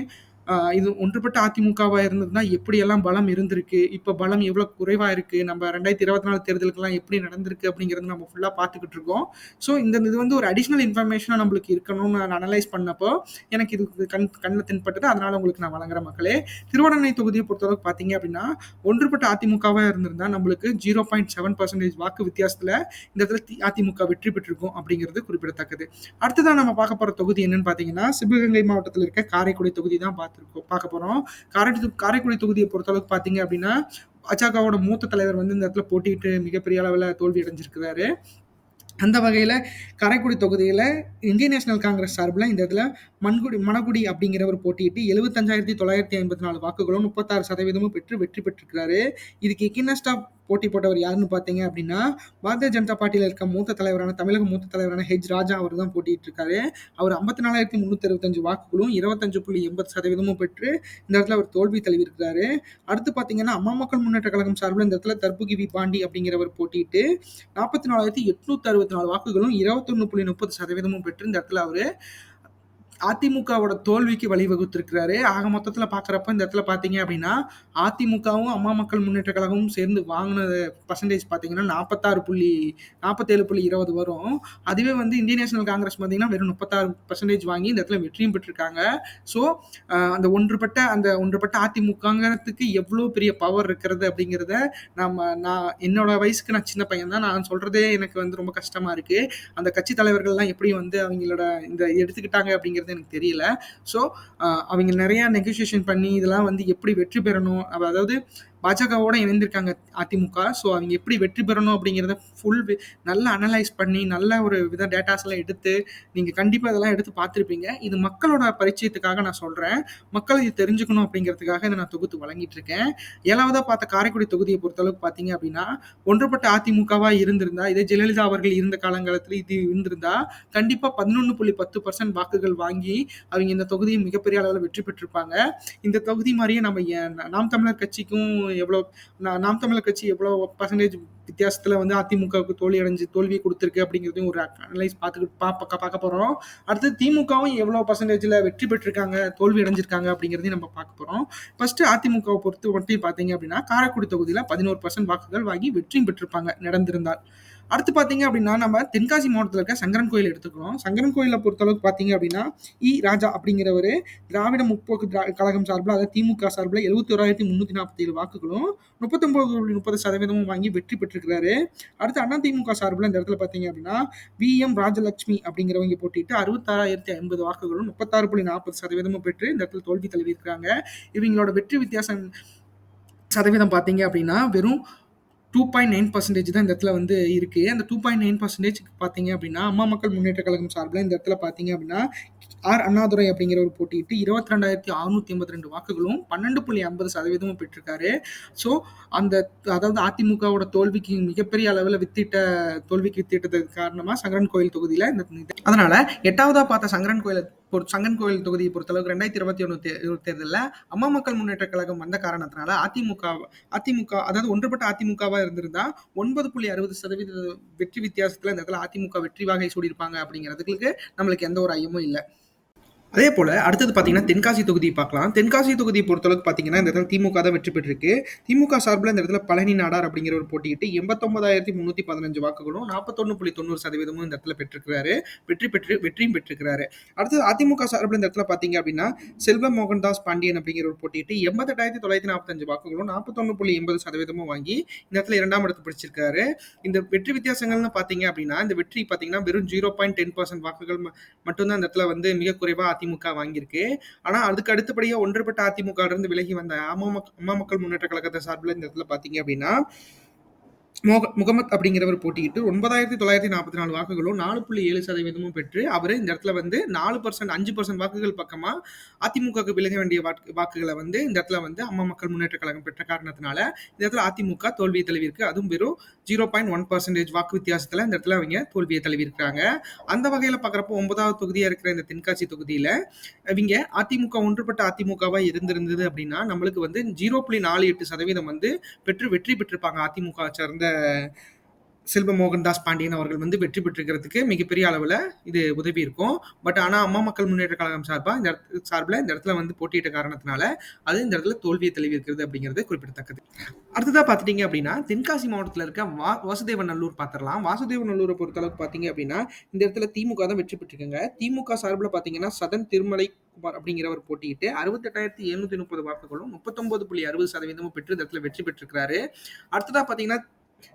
இது ஒன்றுபட்ட அதிமுகவாக இருந்ததுன்னா எப்படியெல்லாம் பலம் இருந்திருக்கு? இப்போ பலம் எவ்வளோ குறைவாக இருக்குது நம்ம ரெண்டாயிரத்தி இருபத்தி நாலு தேர்தலுக்கெல்லாம் எப்படி நடந்திருக்கு அப்படிங்கறது நம்ம ஃபுல்லாக பார்த்துக்கிட்டு இருக்கோம். ஸோ இந்த இது வந்து ஒரு அடிஷ்னல் இன்ஃபர்மேஷனாக நம்மளுக்கு இருக்கணும்னு நான் அனலைஸ் பண்ணப்போ எனக்கு இது கண் கண்ணில் தென்பட்டது. அதனால் உங்களுக்கு நான் வழங்குற மக்களே திருவண்ணாமலை தொகுதியை பொறுத்தளவுக்கு பார்த்தீங்க அப்படின்னா ஒன்றுபட்ட அதிமுகவாக இருந்திருந்தால் நம்மளுக்கு ஜீரோ பாயிண்ட் செவன் பர்சன்டேஜ் வாக்கு வித்தியாசத்தில் இந்த இடத்துல அதிமுக வெற்றி பெற்றிருக்கும் அப்படிங்கிறது குறிப்பிடத்தக்கது. அடுத்ததான் நம்ம பார்க்க போகிற தொகுதி என்னன்னு பார்த்தீங்கன்னா சிவகங்கை மாவட்டத்தில் இருக்க காரைக்குடி தொகுதி தான் பார்த்துருக்கோம். பார்க்க போகிறோம் காரைக்குடி காரைக்குடி தொகுதியை பொறுத்தளவுக்கு பார்த்தீங்க அப்படின்னா பாஜகவோட மூத்த தலைவர் வந்து இந்த இடத்துல போட்டிட்டு மிகப்பெரிய அளவில் தோல்வி அடைஞ்சிருக்கிறாரு. அந்த வகையில் காரைக்குடி தொகுதியில் இந்திய நேஷனல் காங்கிரஸ் சார்பில் இந்த இடத்துல மண்குடி மணக்குடி அப்படிங்கிறவர் போட்டியிட்டு எழுபத்தஞ்சாயிரத்தி தொள்ளாயிரத்தி ஐம்பத்தி நாலு வாக்குகளும் முப்பத்தாறு சதவீதமும் பெற்று வெற்றி பெற்றிருக்கிறாரு. இதுக்கு எக்கினஸ்டா போட்டி போட்டவர் யாருன்னு பார்த்தீங்க அப்படின்னா பாரதிய ஜனதா பார்ட்டியில் இருக்க மூத்த தலைவரான தமிழக மூத்த தலைவரான ஹெச் ராஜா அவர் தான் போட்டிட்டு இருக்காரு. அவர் ஐம்பத்தி நாலாயிரத்தி முந்நூற்றி அறுபத்தஞ்சு வாக்குகளும் இருபத்தஞ்சு புள்ளி எண்பது சதவீதமும் பெற்று இந்த இடத்துல அவர் தோல்வி தழுவிருக்கிறாரு அடுத்து பார்த்தீங்கன்னா அம்மா மக்கள் முன்னேற்ற கழகம் சார்பில் இந்த இடத்துல தர்புகி வி பாண்டி அப்படிங்கிறவர் போட்டிட்டு நாற்பத்தி நாலாயிரத்தி எட்நூத்தி அறுபத்தி நாலு வாக்குகளும் இருபத்தொன்னு புள்ளி முப்பது சதவீதமும் பெற்று இந்த இடத்துல அவர் அதிமுகவோட தோல்விக்கு வழிவகுத்திருக்கிறாரு. ஆக மொத்தத்தில் பார்க்குறப்ப இந்த இடத்துல பார்த்தீங்க அப்படின்னா அதிமுகவும் அம்மா மக்கள் முன்னேற்ற கழகமும் சேர்ந்து வாங்கின பர்சன்டேஜ் பார்த்தீங்கன்னா நாற்பத்தாறு புள்ளி நாற்பத்தேழு புள்ளி இருபது வரும். அதுவே வந்து இந்திய நேஷனல் காங்கிரஸ் பார்த்தீங்கன்னா வெறும் முப்பத்தாறு பர்சன்டேஜ் வாங்கி இந்த இடத்துல வெற்றியும் பெற்றிருக்காங்க. ஸோ அந்த ஒன்றுபட்ட அந்த ஒன்றுபட்ட அதிமுகங்கிறதுக்கு எவ்வளோ பெரிய பவர் இருக்கிறது அப்படிங்கிறத நம்ம நான் என்னோட வயசுக்கு நான் சின்ன பையன் தான். நான் சொல்றதே எனக்கு வந்து ரொம்ப கஷ்டமா இருக்கு. அந்த கட்சி தலைவர்கள்லாம் எப்படி வந்து அவங்களோட இந்த எடுத்துக்கிட்டாங்க அப்படிங்கிறது எனக்கு தெரியல. ஸோ அவங்க நிறைய நெகோசியேஷன் பண்ணி இதெல்லாம் வந்து எப்படி வெற்றி பெறணும்? அதாவது பாஜகவோட இணைந்திருக்காங்க அதிமுக. ஸோ அவங்க எப்படி வெற்றி பெறணும் அப்படிங்கிறத ஃபுல் நல்லா அனலைஸ் பண்ணி நல்ல ஒரு வித டேட்டாஸ் எல்லாம் எடுத்து நீங்கள் கண்டிப்பாக இதெல்லாம் எடுத்து பார்த்துருப்பீங்க. இது மக்களோட பரிச்சயத்துக்காக நான் சொல்கிறேன் மக்கள் இது தெரிஞ்சுக்கணும் அப்படிங்கிறதுக்காக இதை நான் தொகுத்து வழங்கிட்டு இருக்கேன் ஏழாவதாக பார்த்த காரைக்குடி தொகுதியை பொறுத்தளவுக்கு பார்த்தீங்க அப்படின்னா ஒன்றுபட்ட அதிமுகவாக இருந்திருந்தா இதே ஜெயலலிதா அவர்கள் இருந்த காலங்காலத்தில் இது இருந்திருந்தா கண்டிப்பாக பதினொன்று புள்ளி பத்து பர்சன்ட் வாக்குகள் வாங்கி அவங்க இந்த தொகுதியை மிகப்பெரிய அளவில் வெற்றி பெற்றிருப்பாங்க. இந்த தொகுதி மாதிரியே நம்ம நாம் தமிழர் கட்சிக்கும் எவ்வளோ நாம் தமிழர் கட்சி எவ்வளோ பர்சன்டேஜ் வித்தியாசத்தில் வந்து அதிமுகவுக்கு தோல்வி அடைஞ்சு தோல்வி கொடுத்துருக்கு அப்படிங்கிறதையும் ஒரு அனலைஸ் பார்த்துக்கிட்டு பார்க்க பார்க்க போகிறோம் அடுத்து திமுகவும் எவ்வளோ பர்சன்டேஜில் வெற்றி பெற்றிருக்காங்க தோல்வி அடைஞ்சிருக்காங்க அப்படிங்கிறதையும் நம்ம பார்க்க போகிறோம் ஃபர்ஸ்ட் அதிமுகவை பொறுத்து மட்டும் பார்த்தீங்க அப்படின்னா காரைக்குடி தொகுதியில் பதினோரு பர்சன்ட் வாக்குகள் வாங்கி வெற்றியும் பெற்றிருப்பாங்க நடந்திருந்தால். அடுத்து பார்த்தீங்க அப்படின்னா நம்ம தென்காசி மாவட்டத்தில் இருக்க சங்கரன் கோயில் எடுத்துக்கிறோம். சங்கரன் கோயிலை பொறுத்தளவுக்கு பார்த்தீங்க அப்படின்னா இ ராஜா அப்படிங்கிறவர் திராவிட முற்போக்கு திரா- கழகம் சார்பில் அதாவது திமுக சார்பில் எழுபத்தி ஓராயிரத்தி முந்நூற்றி நாற்பத்தி ஏழு வாக்குகளும் முப்பத்தொம்பது புள்ளி முப்பது சதவீதமும் வாங்கி வெற்றி பெற்றிருக்கிறாரு. அடுத்து அண்ணா திமுக சார்பில் இந்த இடத்துல பார்த்தீங்க அப்படின்னா வி. எம். ராஜலட்சுமி அப்படிங்கிறவங்க போட்டிட்டு அறுபத்தாறாயிரத்தி ஐம்பது வாக்குகளும் முப்பத்தாறு புள்ளி நாற்பது சதவீதமும் பெற்று இந்த இடத்துல தோல்வி தழுவி இருக்காங்க இவங்களோட வெற்றி வித்தியாசம் சதவீதம் பார்த்தீங்க அப்படின்னா வெறும் டூ பாயிண்ட் நைன் பர்சன்டேஜ் தான் இந்த இடத்துல வந்து இருக்குது அந்த டூ பாயிண்ட் நைன் பர்சன்டேஜ் பார்த்தீங்க அப்படின்னா அம்மா மக்கள் முன்னேற்ற கழகம் சார்பில் இந்த இடத்துல பார்த்தீங்க அப்படின்னா ஆர். அண்ணாதுரை அப்படிங்கிற ஒரு போட்டியிட்டு இருபத்தி ரெண்டாயிரத்தி அறுநூத்தி ஐம்பத்தி ரெண்டு வாக்குகளும் பன்னெண்டு புள்ளி ஐம்பது சதவீதமும் பெற்றிருக்காரு. ஸோ அந்த அதாவது அதிமுகவோட தோல்விக்கு மிகப்பெரிய அளவில் வித்திட்ட தோல்விக்கு வித்திட்டதுக்கு காரணமாக சங்கரன் கோயில் தொகுதியில் இந்த அதனால எட்டாவதாக பார்த்த சங்கரன் கோயிலை பொறு சங்கன் கோயில் தொகுதியை பொறுத்தளவுக்கு ரெண்டாயிரத்தி இருபத்தி ஒன்று தே தேர்தலில் அம்மா மக்கள் முன்னேற்ற கழகம் வந்த காரணத்தினால அதிமுக அதிமுக அதாவது ஒன்றுபட்ட அதிமுகவாக இருந்திருந்தா ஒன்பது புள்ளி அறுபது சதவீத வெற்றி வித்தியாசத்தில் இந்த இடத்துல அதிமுக வெற்றி வாகை சூடியிருப்பாங்க அப்படிங்கிறதுக்கு நம்மளுக்கு எந்த ஒரு ஐயமும் இல்லை. அதே போல அடுத்தது பார்த்தீங்கன்னா தென்காசி தொகுதியை பார்க்கலாம். தென்காசி தொகுதி பொறுத்தளவுக்கு பார்த்தீங்கன்னா இந்த இடத்துல திமுக தான் வெற்றி பெற்றிருக்கு. திமுக சார்பில் இந்த இடத்துல பழனி நாடார் அப்படிங்கிற ஒரு போட்டியிட்டு எண்பத்தொன்பதாயிரத்தி முந்நூற்றி பதினஞ்சு வாக்குகளும் நாற்பத்தொன்று புள்ளி தொண்ணூறு சதவீதமும் இந்த இடத்துல பெற்றிருக்கிறாரு. வெற்றி பெற்று வெற்றியும் பெற்றிருக்கிறாரு. அடுத்தது அதிமுக சார்பில் இந்த இடத்துல பார்த்தீங்க அப்படின்னா செல்வ மோகன்தாஸ் பாண்டியன் அப்படிங்கிற ஒரு போட்டியிட்டு எண்பத்தெட்டாயிரத்தி தொள்ளாயிரத்தி நாற்பத்தஞ்சு வாக்குகளும் நாற்பத்தொன்று புள்ளி எண்பது சதவீதமும் வாங்கி இந்த இடத்துல இரண்டாம் இடத்து பிடிச்சிருக்காரு. இந்த வெற்றி வித்தியாசங்கள்னு பார்த்தீங்க அப்படின்னா இந்த வெற்றி பார்த்தீங்கன்னா வெறும் ஜீரோ பாயிண்ட் டென் பர்சன்ட் வாக்குகள் மட்டும்தான் இந்த இடத்துல வந்து மிக குறைவாக அதிமுக வாங்கியிருக்கு. ஆனா அதுக்கு அடுத்தபடியா ஒன்றுபட்ட அதிமுக இருந்து விலகி வந்த அம்மா அம்மா மக்கள் முன்னேற்ற கழகத்தை சார்பில் இந்த இடத்துல பார்த்தீங்க அப்படின்னா மோக முகமத் அப்படிங்கிறவர் போட்டியிட்டு ஒன்பதாயிரத்தி தொள்ளாயிரத்தி நாற்பத்தி நாலு வாக்குகளும் நாலு புள்ளி ஏழு சதவீதமும் பெற்று அவர் இந்த இடத்துல வந்து நாலு பர்சன்ட் அஞ்சு பர்சன்ட் வாக்குகள் பக்கமாக அதிமுகவுக்கு விலக வேண்டிய வாக்கு- வாக்குகளை வந்து இந்த இடத்துல வந்து அம்மா மக்கள் முன்னேற்ற கழகம் பெற்ற காரணத்தினால இந்த இடத்துல அதிமுக தோல்வியை தழுவிருக்கு அதுவும் வெறும் ஜீரோ பாயிண்ட் ஒன் பர்சன்டேஜ் வாக்கு வித்தியாசத்தில் இந்த இடத்துல அவங்க தோல்வியை தழுவிருக்கிறாங்க அந்த வகையில் பார்க்குறப்போ ஒன்பதாவது தொகுதியாக இருக்கிற இந்த தென்காசி தொகுதியில் இவங்க அதிமுக ஒன்றுபட்ட அதிமுகவாக இருந்திருந்தது அப்படின்னா நம்மளுக்கு வந்து ஜீரோ புள்ளி நாலு எட்டு சதவீதம் வந்து பெற்று வெற்றி பெற்றிருப்பாங்க அதிமுக சார்ந்த இந்த செல்வ மோகன்தாஸ் பாண்டியன் அவர்கள் வந்து வெற்றி பெற்றிருக்கிறதுக்கு மிகப்பெரிய அளவில் இது உதவி இருக்கும். பட் ஆனால் அம்மா மக்கள் முன்னேற்ற கழகம் சார்பாக இந்த இடத்து சார்பில் இந்த இடத்துல வந்து போட்டியிட்ட காரணத்தினால அது இந்த இடத்துல தோல்வியை தெளிவி இருக்கிறது அப்படிங்கிறது குறிப்பிடத்தக்கது. அடுத்ததாக பார்த்துட்டீங்க அப்படின்னா தென்காசி மாவட்டத்தில் இருக்க வா வாசுதேவ நல்லூர் பார்த்துடலாம். வாசுதேவ நல்லூரை பொறுத்தளவுக்கு பார்த்தீங்க அப்படின்னா இந்த இடத்துல திமுக தான் வெற்றி பெற்றிருக்காங்க. திமுக சார்பில் பார்த்தீங்கன்னா சதன் திருமலை குமார் அப்படிங்கிறவர் போட்டியிட்டு அறுபத்தெட்டாயிரத்தி எழுநூத்தி முப்பது வாக்குகளும் முப்பத்தொன்பது புள்ளி அறுபது சதவீதமும் பெற்று இந்த இடத்துல வெற்றி பெற்றிருக்கிறாரு. அடுத்ததாக பார்த்தீங்கன்னா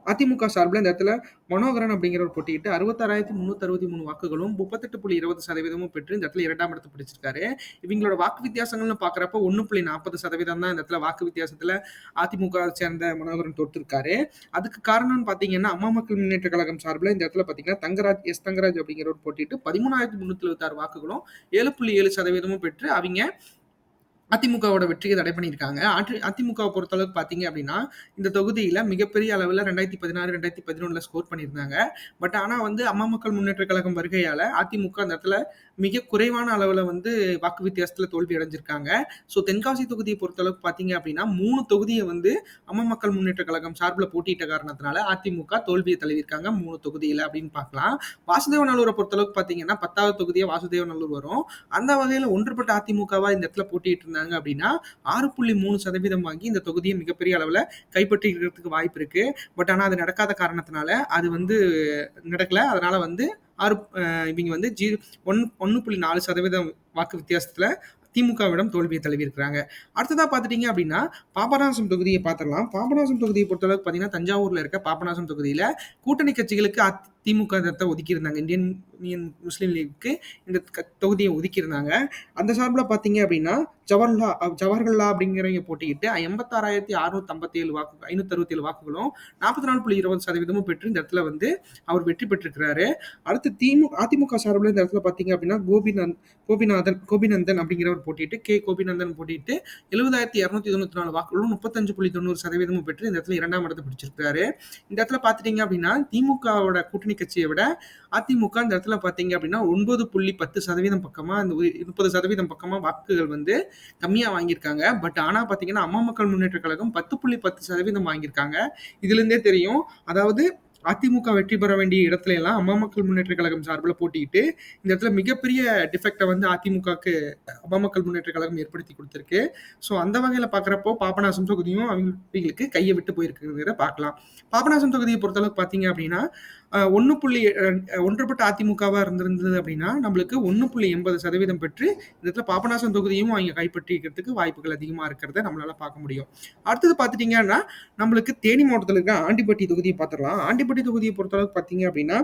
அதிமுக சார்பில் இந்த இடத்துல மனோகரன் அப்படிங்கிறவர் போட்டியிட்டு அறுபத்தாறாயிரத்தி முந்நூற்றி அறுபத்தி மூணு வாக்குகளும் முப்பத்தெட்டு புள்ளி இருபது சதவீதமும் பெற்று இந்த இடத்துல இரண்டாம் இடத்தை பிடிச்சிருக்காரு. இவங்களோட வாக்கு வித்தியாசங்கள்னு பார்க்குறப்ப ஒன்று புள்ளி நாற்பது சதவீதம் தான் இந்த இடத்துல வாக்கு வித்தியாசத்தில் அதிமுக சேர்ந்த மனோகரன் தொட்டிருக்காரு அதுக்கு காரணம்னு பார்த்தீங்கன்னா அம்மா மக்கள் முன்னேற்ற கழகம் சார்பில் இந்த இடத்துல பார்த்தீங்கன்னா தங்கராஜ் எஸ் தங்கராஜ் அப்படிங்கிறவர் போட்டிட்டு பதிமூணாயிரத்தி முந்நூற்றி எழுபத்தாறு வாக்குகளும் ஏழு புள்ளி ஏழு சதவீதமும் பெற்று அவங்க அதிமுகவோட வெற்றியை தடை பண்ணியிருக்காங்க. அதி அதிமுகவை பொறுத்தளவுக்கு பார்த்தீங்க அப்படின்னா இந்த தொகுதியில் மிகப்பெரிய அளவில் ரெண்டாயிரத்தி பதினாறு ரெண்டாயிரத்தி பதினொன்றில் ஸ்கோர் பண்ணியிருந்தாங்க. பட் ஆனால் வந்து அம்மா மக்கள் முன்னேற்ற கழகம் வருகையால் அதிமுக அந்த இடத்துல மிக குறைவான அளவில் வந்து வாக்கு வித்தியாசத்தில் தோல்வி அடைஞ்சிருக்காங்க. ஸோ தென்காசி தொகுதியை பொறுத்தளவுக்கு பார்த்தீங்க அப்படின்னா மூணு தொகுதியை வந்து அம்மா மக்கள் முன்னேற்ற கழகம் சார்பில் போட்டியிட்ட காரணத்தினால அதிமுக தோல்வியை தழுவிருக்காங்க மூணு தொகுதியில் அப்படின்னு பார்க்கலாம். வாசுதேவ நல்லூரை பொறுத்தளவுக்கு பார்த்தீங்கன்னா பத்தாவது தொகுதியாக வாசுதேவ நல்லூர் வரும். அந்த வகையில் ஒன்றுபட்ட அதிமுகவாக இந்த இடத்துல போட்டிட்டு இருந்தாங்க அப்படின்னா ஆறு புள்ளி மூணு சதவீதம் வாங்கி இந்த தொகுதியை மிகப்பெரிய அளவில் கைப்பற்றிக்கிறதுக்கு வாய்ப்பு இருக்கு. பட் ஆனால் அது நடக்காத காரணத்தினால அது வந்து நடக்கல. அதனால வந்து ஆறு இவங்க வந்து ஜீ ஒன் ஒன்று புள்ளி நாலு சதவீதம் வாக்கு வித்தியாசத்தில் திமுகவிடம் தோல்வியை தழுவியிருக்கிறாங்க அடுத்ததாக பார்த்துட்டீங்க அப்படின்னா பாபநாசம் தொகுதியை பார்த்துடலாம். பாபநாசம் தொகுதியை பொறுத்தளவுக்கு பார்த்தீங்கன்னா தஞ்சாவூரில் இருக்க பாபநாசம் தொகுதியில் கூட்டணி கட்சிகளுக்கு திமுக இடத்தை ஒதுக்கியிருந்தாங்க. இந்தியன் முஸ்லீம் லீக்கு இந்த தொகுதியை ஒதுக்கியிருந்தாங்க. அந்த சார்பில் பார்த்தீங்க அப்படின்னா ஜவஹர்லா ஜவஹர்லா அப்படிங்கிறவங்க போட்டிக்கிட்டு எண்பத்தாறாயிரத்தி அறுநூத்தி ஐம்பத்தேழு வாக்கு ஐநூத்தி அறுபத்தேழு வாக்குகளும் நாற்பத்தி நாலு புள்ளி இருபது சதவீதமும் பெற்று இந்த இடத்துல வந்து அவர் வெற்றி பெற்றிருக்கிறாரு. அடுத்து திமுக அதிமுக சார்பில் இந்த இடத்துல பார்த்தீங்க அப்படின்னா கோபிநந்த் கோபிநாதன் கோபிநந்தன் அப்படிங்கிறவர் போட்டிட்டு கே. கோபிநந்தன் போட்டிட்டு எழுபதாயிரத்தி இரநூத்தி தொண்ணூத்தி நாலு வாக்குகளும் முப்பத்தஞ்சு புள்ளி தொண்ணூறு சதவீதமும் பெற்று இந்த இடத்துல இரண்டாம் இடத்தை பிடிச்சிருக்காரு இந்த இடத்துல பார்த்துட்டீங்க அப்படின்னா திமுகவோட கூட்டணி கட்சியை விட அதிமுக இந்த இடத்துல பார்த்தீங்க அப்படின்னா ஒன்பது புள்ளி பத்து சதவீதம் பக்கமாக இந்த முப்பது சதவீதம் பக்கமாக வாக்குகள் வந்து கம்மியாக வாங்கியிருக்காங்க. பட் ஆனால் பார்த்தீங்கன்னா அம்மா மக்கள் முன்னேற்ற கழகம் பத்து புள்ளி பத்து சதவீதம் வாங்கியிருக்காங்க. இதுலேருந்தே தெரியும். அதாவது அதிமுக வெற்றி பெற வேண்டிய இடத்துல எல்லாம் அம்மா மக்கள் முன்னேற்ற கழகம் சார்பில் போட்டிக்கிட்டு இந்த இடத்துல மிகப்பெரிய டிஃபெக்டை வந்து அதிமுகவுக்கு அம்மா மக்கள் முன்னேற்ற கழகம் ஏற்படுத்தி கொடுத்துருக்கு. ஸோ அந்த வகையில் பார்க்குறப்போ பாபநாசம் தொகுதியும் அவங்களுக்கு கையை விட்டு போயிருக்குங்கிறத பார்க்கலாம். பாபநாசம் தொகுதியை பொறுத்தளவுக்கு பார்த்தீங்க அப்படின்னா ஒன்று புள்ளி ஒன்றுபட்ட அதிமுகவாக இருந்திருந்தது அப்படின்னா நம்மளுக்கு ஒன்று புள்ளி எண்பது சதவீதம் பெற்று இந்த இடத்துல பாபநாசம் தொகுதியும் அவங்க கைப்பற்றிக்கிறதுக்கு வாய்ப்புகள் அதிகமாக இருக்கிறத நம்மளால பார்க்க முடியும். அடுத்தது பார்த்துட்டிங்கன்னா நம்மளுக்கு தேனி மாவட்டத்தில் இருக்க ஆண்டிப்பட்டி தொகுதியை பார்த்துடலாம். ஆண்டிப்பட்டி தொகுதியை பொறுத்தளவுக்கு பார்த்தீங்க அப்படின்னா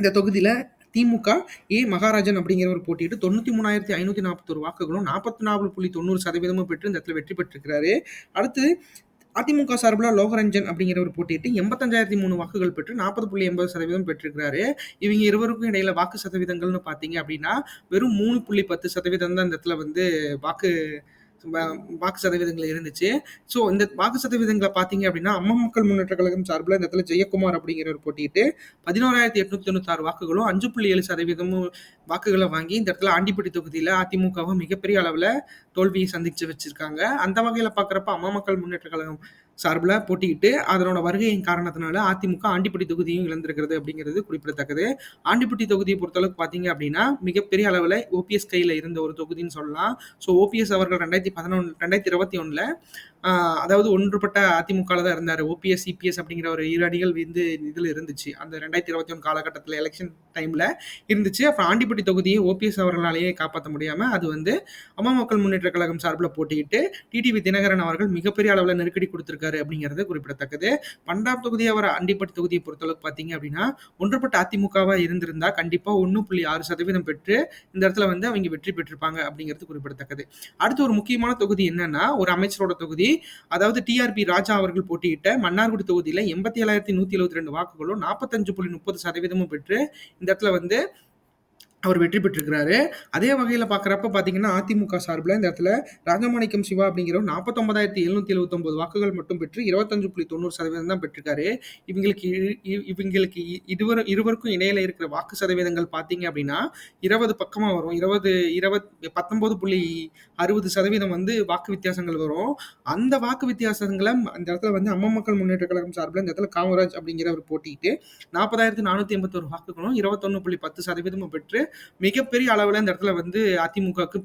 இந்த தொகுதியில் திமுக ஏ. மகாராஜன் அப்படிங்கிறவர் போட்டிட்டு தொண்ணூற்றி மூணாயிரத்தி ஐநூற்றி நாற்பத்தொரு வாக்குகளும் நாற்பத்தி நாலு புள்ளி தொண்ணூறு சதவீதமும் பெற்று இந்த இடத்துல வெற்றி பெற்றிருக்கிறாரு. அடுத்து அதிமுக சார்பில் லோகரஞ்சன் அப்படிங்கிறவர் போட்டியிட்டு எண்பத்தஞ்சாயிரத்தி மூணு வாக்குகள் பெற்று நாற்பது புள்ளி எண்பது சதவீதம் பெற்றிருக்கிறாரு. இவங்க இருவருக்கும் இடையில வாக்கு சதவீதங்கள்னு பார்த்தீங்க அப்படின்னா வெறும் மூணு புள்ளி பத்து சதவீதம் தான் இந்த இடத்துல வந்து வாக்கு வாக்கு சதவீதங்கள் இருந்துச்சு. ஸோ இந்த வாக்கு சதவீதங்களை பார்த்தீங்க அப்படின்னா அம்மா மக்கள் முன்னேற்ற கழகம் சார்பில் இந்த இடத்துல ஜெயக்குமார் அப்படிங்கிறவர் போட்டிட்டு பதினோராயிரத்தி எட்நூத்தி தொண்ணூத்தாறு வாக்குகளும் அஞ்சு புள்ளி ஏழு சதவீதமும் வாக்குகளை வாங்கி இந்த இடத்துல ஆண்டிப்பட்டி தொகுதியில் அதிமுகவும் மிகப்பெரிய அளவில் தோல்வியை சந்திச்சு வச்சிருக்காங்க. அந்த வகையில் பார்க்குறப்ப அம்மா மக்கள் முன்னேற்ற கழகம் சார்பில் போட்டிக்கிட்டு அதனோட வருகையின் காரணத்தினால அதிமுக ஆண்டிப்பட்டி தொகுதியும் இழந்திருக்கிறது அப்படிங்கிறது குறிப்பிடத்தக்கது. ஆண்டிப்பட்டி தொகுதியை பொறுத்தளவுக்கு பார்த்தீங்க அப்படின்னா மிகப்பெரிய அளவில் ஓபிஎஸ் கையில் இருந்த ஒரு தொகுதின்னு சொல்லலாம். ஸோ ஓபிஎஸ் அவர்கள் ரெண்டாயிரத்தி பதினொன்று ரெண்டாயிரத்தி இருபத்தி ஒன்றில் அதாவது ஒன்றுபட்ட அதிமுகவில் தான் இருந்தார். ஓபிஎஸ் சிபிஎஸ் அப்படிங்கிற ஒரு இரு அணிகள் வந்து இதில் இருந்துச்சு. அந்த ரெண்டாயிரத்தி இருபத்தி ஒன்று காலகட்டத்தில் எலெக்ஷன் டைமில் இருந்துச்சு. அப்புறம் ஆண்டிப்பட்டி தொகுதியை ஓபிஎஸ் அவர்களாலேயே காப்பாற்ற முடியாமல் அது வந்து அம்மா மக்கள் முன்னேற்ற கழகம் சார்பில் போட்டியிட்டு டிடிவி தினகரன் அவர்கள் மிகப்பெரிய அளவில் நெருக்கடி கொடுத்துருக்காரு அப்படிங்கிறது குறிப்பிடத்தக்கது. பண்டாம் தொகுதி அவர் ஆண்டிப்பட்டி தொகுதியை பொறுத்தளவுக்கு பார்த்தீங்க அப்படின்னா ஒன்றுபட்ட அதிமுகவாக இருந்திருந்தா கண்டிப்பாக ஒன்று புள்ளி ஆறு சதவீதம் பெற்று இந்த இடத்துல வந்து அவங்க வெற்றி பெற்றிருப்பாங்க அப்படிங்கிறது குறிப்பிடத்தக்கது. அடுத்து ஒரு முக்கியமான தொகுதி என்னன்னா ஒரு அமைச்சரோட தொகுதி அதாவது டிஆர்பி ராஜா அவர்கள் போட்டியிட்ட மன்னார்குடி தொகுதியில் எண்பத்தி ஏழாயிரத்தி நூத்தி எழுபத்தி ரெண்டு வாக்குகளும் நாற்பத்தஞ்சு புள்ளி முப்பது சதவீதமும் பெற்று இந்த இடத்துல வந்து அவர் வெற்றி பெற்றிருக்கிறாரு. அதே வகையில் பார்க்குறப்ப பார்த்தீங்கன்னா அதிமுக சார்பில் இந்த இடத்துல ராஜமாணிக்கம் சிவா அப்படிங்கிறவர் நாற்பத்தொன்பதாயிரத்தி எழுநூத்தி எழுபத்தொம்பது வாக்குகள் மட்டும் பெற்று இருபத்தஞ்சு புள்ளி தொண்ணூறு சதவீதம் தான் பெற்றிருக்காரு. இவங்களுக்கு இ- இவங்களுக்கு இ- இருவருக்கும் இடையில இருக்கிற வாக்கு சதவீதங்கள் பார்த்தீங்க அப்படின்னா இருபது பக்கமாக வரும். இருபது இருபத் பத்தொன்பது புள்ளி அறுபது சதவீதம் வந்து வாக்கு வித்தியாசங்கள் வரும். அந்த வாக்கு வித்தியாசங்களை அந்த இடத்துல வந்து அம்மா மக்கள் முன்னேற்ற கழகம் சார்பில் இந்த இடத்துல காமராஜ் அப்படிங்கிறவர் போட்டிட்டு நாற்பதாயிரத்தி நானூற்றி எண்பத்தொரு வாக்குகளும் இருபத்தொன்னு புள்ளி பத்து சதவீதமும் பெற்று மிகப்பெரிய அளவில் இந்த இடத்துல வந்து அதிமுகவுக்கு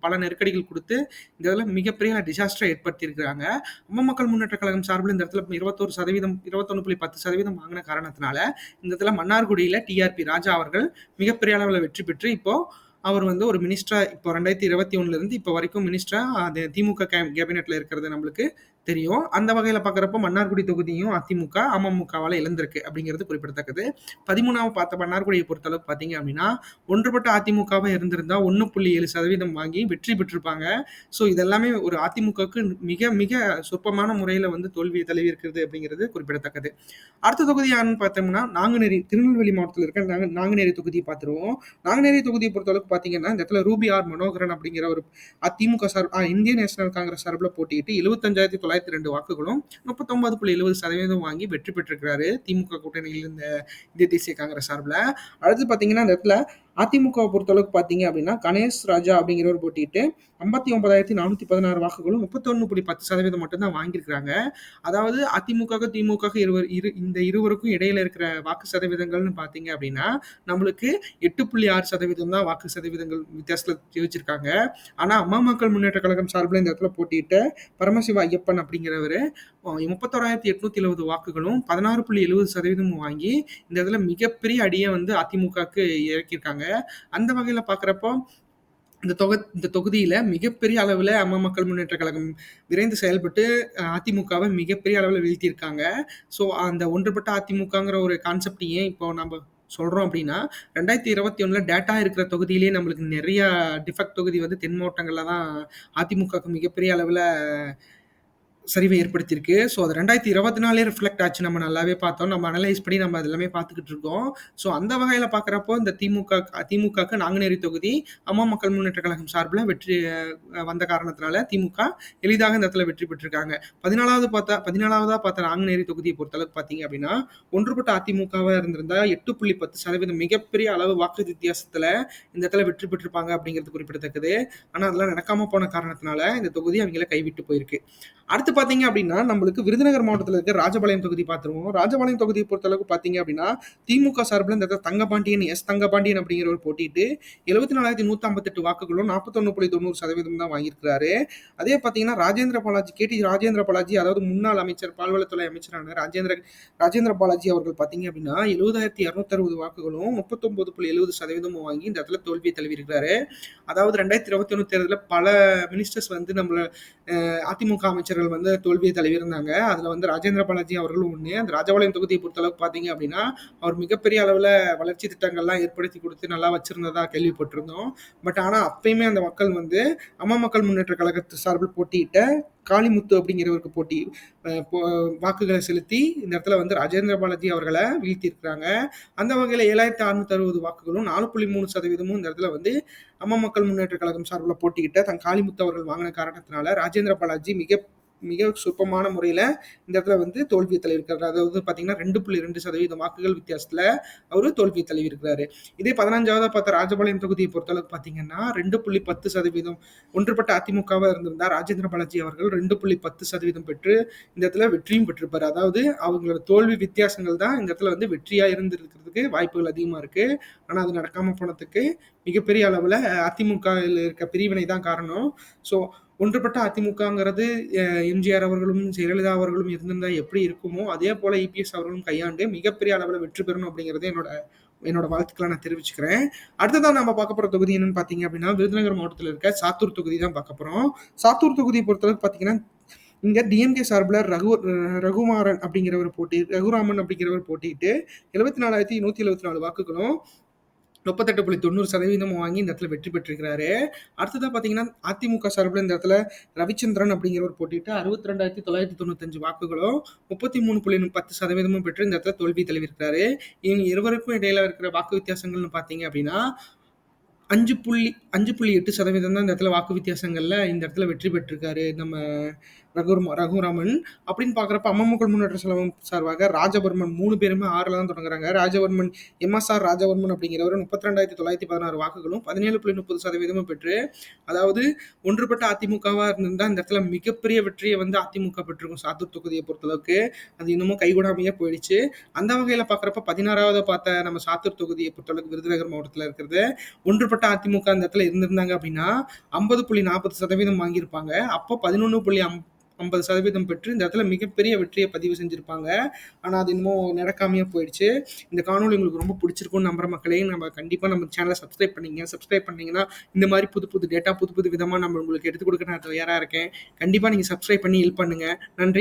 பல நெருக்கடிகள் கொடுத்து இந்த இடத்துல மிகப்பெரிய டிசாஸ்டரை ஏற்படுத்தியிருக்கிறாங்க. அம்மா மக்கள் முன்னேற்ற கழகம் சார்பில் இந்த இடத்துல இருபத்தோரு சதவீதம் இருபத்தொன்னு புள்ளி பத்து சதவீதம் வாங்கின காரணத்தினால இந்த இடத்துல மன்னார்குடியில் டிஆர்பி ராஜா அவர்கள் மிகப்பெரிய அளவில் வெற்றி பெற்று இப்போ அவர் வந்து ஒரு மினிஸ்டரா இப்போ ரெண்டாயிரத்தி இருபத்தி ஒண்ணுல இருந்து இப்போ வரைக்கும் மினிஸ்டரா அது திமுக கேபினெட்ல இருக்கிறது நம்மளுக்கு தெரியும். அந்த வகையில் பார்க்குறப்ப மன்னார்குடி தொகுதியும் அதிமுக அமமுகவால் இழந்திருக்கு அப்படிங்கிறது குறிப்பிடத்தக்கது. பதிமூணாவது பார்த்த மன்னார்குடியை பொறுத்தளவு பார்த்தீங்க அப்படின்னா ஒன்றுபட்ட அதிமுகவாக இருந்திருந்தா ஒன்று புள்ளி ஏழு சதவீதம் வாங்கி வெற்றி பெற்றிருப்பாங்க. ஸோ இதெல்லாமே ஒரு அதிமுகவுக்கு மிக மிக சொற்பமான முறையில் வந்து தோல்வியை தழுவி இருக்கிறது அப்படிங்கிறது குறிப்பிடத்தக்கது. அடுத்த தொகுதி யாருன்னு பார்த்தோம்னா நாங்குநேரி திருநெல்வேலி மாவட்டத்தில் இருக்க நாங்க நாங்குநேரி தொகுதியை பார்த்துருவோம். நாங்குநேரி தொகுதியை பொறுத்தளவுக்கு பார்த்தீங்கன்னா இந்த இடத்துல ரூபி ஆர் மனோகரன் அப்படிங்கிற ஒரு அதிமுக சார் ஆ, இந்திய நேஷனல் காங்கிரஸ் சார்பில் போட்டியிட்டு எழுபத்தஞ்சாயிரத்தி தொள்ளாயிரத்தி ரெண்டு வாக்குகளும் முப்பத்தொன்பது புள்ளி எழுபது சதவீதம் வாங்கி வெற்றி பெற்றிருக்கிறாரு. திமுக கூட்டணியில் இருந்த இந்திய தேசிய காங்கிரஸ் சார்பில். அடுத்து பார்த்தீங்கன்னா அந்த இடத்துல அதிமுகவை பொறுத்தளவுக்கு பார்த்தீங்க அப்படின்னா கணேஷ் ராஜா அப்படிங்கிறவர் போட்டிட்டு ஐம்பத்தி ஒன்பதாயிரத்தி நானூற்றி பதினாறு வாக்குகளும் முப்பத்தொன்று புள்ளி பத்து சதவீதம் மட்டும்தான் வாங்கியிருக்கிறாங்க. அதாவது அதிமுக திமுக இருவர் இரு இந்த இருவருக்கும் இடையில இருக்கிற வாக்கு சதவீதங்கள்னு பார்த்தீங்க அப்படின்னா நம்மளுக்கு எட்டு புள்ளி ஆறு சதவீதம் தான் வாக்கு சதவீதங்கள் வித்தியாசத்தில் ஜெயிச்சிருக்காங்க. ஆனால் அம்மா மக்கள் முன்னேற்ற கழகம் சார்பில் இந்த இடத்துல போட்டியிட்ட பரமசிவ ஐயப்பன் அப்படிங்கிறவர் முப்பத்தோராயிரத்தி எட்நூத்தி எழுபது வாக்குகளும் பதினாறு புள்ளி எழுபது சதவீதமும் வாங்கி இந்த இடத்துல மிகப்பெரிய அடியை வந்து அதிமுகவுக்கு இறக்கியிருக்காங்க. அந்த வகையில் பார்க்குறப்போ இந்த தொகை இந்த தொகுதியில மிகப்பெரிய அளவில் அம்மா மக்கள் முன்னேற்ற கழகம் விரைந்து செயல்பட்டு அதிமுகவை மிகப்பெரிய அளவில் வீழ்த்தியிருக்காங்க. ஸோ அந்த ஒன்றுபட்ட அதிமுகங்கிற ஒரு கான்செப்ட் ஏன் இப்போ நம்ம சொல்கிறோம் அப்படின்னா ரெண்டாயிரத்தி இருபத்தி ஒன்றில் டேட்டா இருக்கிற தொகுதியிலே நம்மளுக்கு நிறைய டிஃபெக்ட் தொகுதி வந்து தென் மாவட்டங்களில் தான் அதிமுகவுக்கு மிகப்பெரிய அளவில் சரிவை ஏற்படுத்தியிருக்கு. ஸோ அது ரெண்டாயிரத்தி இருபத்தி நாலே ரிஃப்ளெக்ட் ஆச்சு. நம்ம நல்லாவே பார்த்தோம். நம்ம அனலைஸ் பண்ணி நம்ம எல்லாமே பார்த்துக்கிட்டு இருக்கோம். ஸோ அந்த வகையில் பார்க்குறப்போ இந்த திமுக திமுகக்கு நாங்குநேரி தொகுதி அம்மா மக்கள் முன்னேற்ற கழகம் சார்பில் வெற்றி வந்த காரணத்தினால திமுக எளிதாக இந்த இடத்துல வெற்றி பெற்றிருக்காங்க. பதினாலாவது பார்த்தா பதினாலாவதாக பார்த்த நாங்குநேரி தொகுதியை பொறுத்தளவுக்கு பார்த்தீங்க அப்படின்னா ஒன்றுபட்ட அதிமுகவாக இருந்திருந்தா எட்டு புள்ளி பத்து சதவீதம் மிகப்பெரிய அளவு வாக்கு வித்தியாசத்தில் இந்த இடத்துல வெற்றி பெற்றிருப்பாங்க அப்படிங்கிறது குறிப்பிடத்தக்கது. ஆனால் அதெல்லாம் நடக்காமல் போன காரணத்தினால இந்த தொகுதி அவங்கள கைவிட்டு போயிருக்கு. அடுத்து பார்த்தீங்க அப்படின்னா நம்மளுக்கு விருதுநகர் மாவட்டத்தில் இருக்க ராஜபாளையம் தொகுதி பார்த்துருவோம் ராஜபாளையம் தொகுதியை பொறுத்தளவுக்கு பார்த்தீங்க அப்படின்னா திமுக சார்பில் இந்த தங்கபாண்டியன் எஸ் தங்கபாண்டியன் அப்படிங்கிறவர் போட்டிட்டு எழுபத்தி நாலாயிரத்தி நூற்றி ஐம்பத்தெட்டு வாக்குகளும் நாற்பத்தொன்று புள்ளி தொண்ணூறு சதவீதம் தான் வாங்கியிருக்கிறாரு. அதே பார்த்தீங்கன்னா ராஜேந்திர பாலாஜி கேடி ராஜேந்திர பாலாஜி அதாவது முன்னாள் அமைச்சர் பால்வளத்துறை அமைச்சரான ராஜேந்திர ராஜேந்திர பாலாஜி அவர்கள் பார்த்தீங்க அப்படின்னா எழுபதாயிரத்தி இரநூத்தி அறுபது வாக்குகளும் முப்பத்தொன்பது புள்ளி எழுபது சதவீதமும் வாங்கி இந்த இடத்துல தோல்வியை தழுவிருக்கிறாரு அதாவது ரெண்டாயிரத்தி இருபத்தி ஒன்று தேர்தலில் பல மினிஸ்டர்ஸ் வந்து நம்மள அதிமுக அமைச்சர்கள் வந்து தோல்வியை தழுவியிருந்தாங்க. அதில் வந்து ராஜேந்திர பாலாஜி அவர்களும் ஒன்று அந்த ராஜபாளையம் தொகுதியை பொறுத்தளவுக்கு பார்த்தீங்க அப்படின்னா அவர் மிகப்பெரிய அளவில் வளர்ச்சி திட்டங்கள்லாம் ஏற்படுத்தி கொடுத்து நல்லா வச்சிருந்ததா கேள்விப்பட்டிருந்தோம். பட் ஆனால் அப்பயுமே அந்த மக்கள் வந்து அம்மா மக்கள் முன்னேற்ற கழகத்து சார்பில் போட்டியிட்ட காளிமுத்து அப்படிங்கிறவருக்கு போட்டி வாக்குகளை செலுத்தி இந்த இடத்துல வந்து ராஜேந்திர பாலாஜி அவர்களை வீழ்த்தியிருக்கிறாங்க. அந்த வகையில் ஏழாயிரத்தி அறுநூத்தி அறுபது வாக்குகளும் நாலு புள்ளி மூணு சதவீதமும் இந்த இடத்துல வந்து அம்மா மக்கள் முன்னேற்ற கழகம் சார்பில் போட்டிக்கிட்ட தன் காளிமுத்து அவர்கள் வாங்கின காரணத்தினால ராஜேந்திர பாலாஜி மிக மிக சொற்பமான முறையில் இந்த இடத்துல வந்து தோல்வியை தழுவிருக்காரு அதாவது பார்த்தீங்கன்னா ரெண்டு புள்ளி ரெண்டு சதவீதம் வாக்குகள் வித்தியாசத்தில் அவர் தோல்வியை தழுவிருக்கிறாரு இதே பதினஞ்சாவதாக பார்த்த ராஜபாளையம் தொகுதியை பொறுத்தளவுக்கு பார்த்தீங்கன்னா ரெண்டு புள்ளி பத்து சதவீதம் ஒன்றுபட்ட அதிமுகவாக இருந்திருந்தார் ராஜேந்திர பாலாஜி அவர்கள் ரெண்டு புள்ளி பத்து சதவீதம் பெற்று இந்த இடத்துல வெற்றியும் பெற்றிருப்பார். அதாவது அவங்களோட தோல்வி வித்தியாசங்கள் தான் இந்த இடத்துல வந்து வெற்றியாக இருந்திருக்கிறதுக்கு வாய்ப்புகள் அதிகமாக இருக்குது ஆனால் அது நடக்காமல் போனதுக்கு மிகப்பெரிய அளவில் அதிமுகவில் இருக்க பிரிவினை தான் காரணம். ஸோ ஒன்றுபட்ட அதிமுகங்கிறது எம்ஜிஆர் அவர்களும் ஜெயலலிதா அவர்களும் இருந்திருந்தா எப்படி இருக்குமோ அதே போல இபிஎஸ் அவர்களும் கையாண்டு மிகப்பெரிய அளவில் வெற்றி பெறணும் அப்படிங்கிறது என்னோட என்னோட வாழ்த்துக்களை நான் தெரிவிச்சுக்கிறேன். அடுத்ததான் நம்ம பார்க்க போகிற தொகுதி என்னன்னு பார்த்தீங்க அப்படின்னா விருதுநகர் மாவட்டத்தில் இருக்க சாத்தூர் தொகுதி தான் பார்க்க போகிறோம் சாத்தூர் தொகுதியை பொறுத்தளவுக்கு பார்த்தீங்கன்னா இங்கே டிஎம்கே சார்பில் ரகு ரகுமாரன் அப்படிங்கிறவர் போட்டி ரகுராமன் அப்படிங்கிறவர் போட்டிட்டு எழுபத்தி நாலாயிரத்தி நூற்றி எழுபத்தி நாலு வாக்குகளும் முப்பத்தெட்டு புள்ளி தொண்ணூறு சதவீதம் வாங்கி இந்த இடத்துல வெற்றி பெற்றிருக்கிறாரு. அடுத்ததாக பார்த்தீங்கன்னா அதிமுக சார்பில் இந்த இடத்துல ரவிச்சந்திரன் அப்படிங்கிறவர் போட்டிட்டு அறுபத்தி ரெண்டாயிரத்தி தொள்ளாயிரத்தி தொண்ணூத்தஞ்சு வாக்குகளும் முப்பத்தி மூணு புள்ளி பத்து சதவீதமும் பெற்று இந்த இடத்துல தோல்வி தழுவிருக்கிறாரு இவங்க இருவருக்கும் இடையில இருக்கிற வாக்கு வித்தியாசங்கள்னு பார்த்தீங்க அப்படின்னா அஞ்சு புள்ளி அஞ்சு புள்ளி எட்டு சதவீதம் தான் இந்த இடத்துல வாக்கு வித்தியாசங்களில் இந்த இடத்துல வெற்றி பெற்றிருக்காரு. நம்ம ரகுராம ரகுராமன் அப்படின்னு பார்க்குறப்ப அம்மம்மக்கள் முன்னேற்ற செலவம் சார்பாக ராஜவர்மன் மூணு பேருமே ஆறில் தான் தொடங்குறாங்க. ராஜவர்மன் எம்எஸ்ஆர் ராஜவர்மன் அப்படிங்கிறவர் முப்பத்தி ரெண்டாயிரத்தி தொள்ளாயிரத்தி பதினாறு வாக்குகளும் பதினேழு புள்ளி முப்பது சதவீதமும் பெற்று அதாவது ஒன்றுபட்ட அதிமுகவாக இருந்திருந்தால் இந்த இடத்துல மிகப்பெரிய வெற்றியை வந்து அதிமுக பெற்றிருக்கும். சாத்தூர் தொகுதியை பொறுத்தளவுக்கு அது இன்னமும் கைகூடாமையே போயிடுச்சு. அந்த வகையில் பார்க்குறப்ப பதினாறாவது பார்த்த நம்ம சாத்தூர் தொகுதியை பொறுத்தளவுக்கு விருதுநகர் மாவட்டத்தில் இருக்கிறது. ஒன்றுபட்ட அதிமுக அந்த இடத்துல இருந்திருந்தாங்க அப்படின்னா ஐம்பது புள்ளி நாற்பது சதவீதம் வாங்கியிருப்பாங்க. அப்போ பதினொன்று புள்ளி அம் ஐம்பது சதவீதம் பெற்று இந்த இடத்துல மிகப்பெரிய வெற்றியை பதிவு செஞ்சுருப்பாங்க. ஆனால் அது இன்னமும் நடக்காமையே போயிடுச்சு. இந்த காணொலி உங்களுக்கு ரொம்ப பிடிச்சிருக்கும்னு நம்புற மக்களே நம்ம கண்டிப்பாக நம்ம சேனலை சப்ஸ்கிரைப் பண்ணிங்க. சப்ஸ்கிரைப் பண்ணிங்கன்னா இந்த மாதிரி புது புது டேட்டா புது புது விதமாக நம்ம உங்களுக்கு எடுத்து கொடுக்க நான் தயாராக இருக்கேன். கண்டிப்பாக நீங்கள் சப்ஸ்கிரைப் பண்ணி ஹெல்ப் பண்ணுங்கள் நன்றி.